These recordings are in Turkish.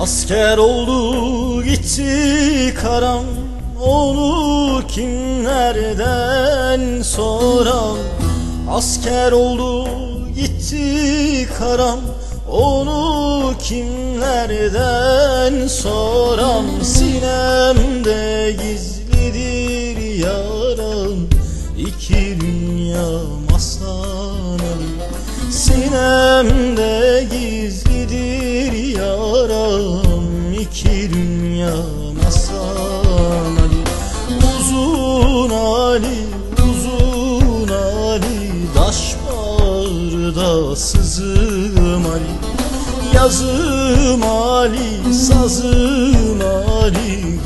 Asker oldu gitti karam Onu kimlerden soram Asker oldu gitti karam Onu kimlerden soram Sinemde gizlidir yaram İki dünya masanım Sinemde masan Ali Uzun Ali, uzun Ali. Daş bağırda sızım Ali Yazım Ali, sazım Ali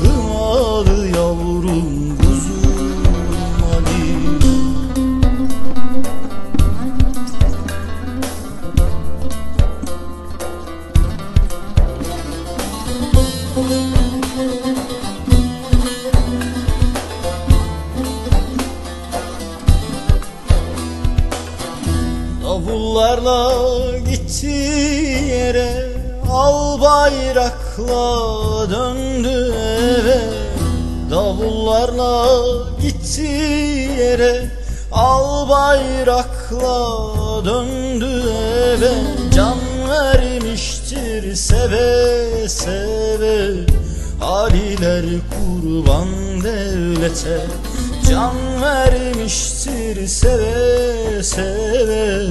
Davullarla gitti yere Al bayrakla döndü eve. Davullarla gitti yere Al bayrakla döndü eve. Can vermiştir seve seve Aliler kurban devlete Can vermiştir seve seve.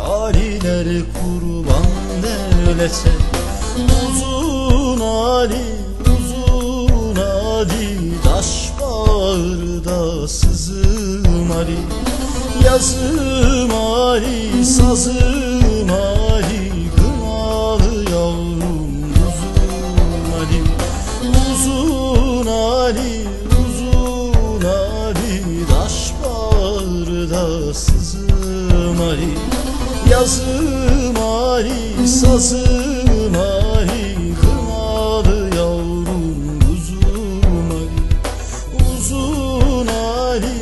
Aliler kurban devlete. Uzun Ali, uzun Ali Taş bağırda sızım Ali Yazım Ali, sazım Ali Gınalı yavrum uzun Ali Uzun Ali, sızım Ali Yazım Ali, sazım Ali Kınalı yavrum uzun Ali Uzun Ali,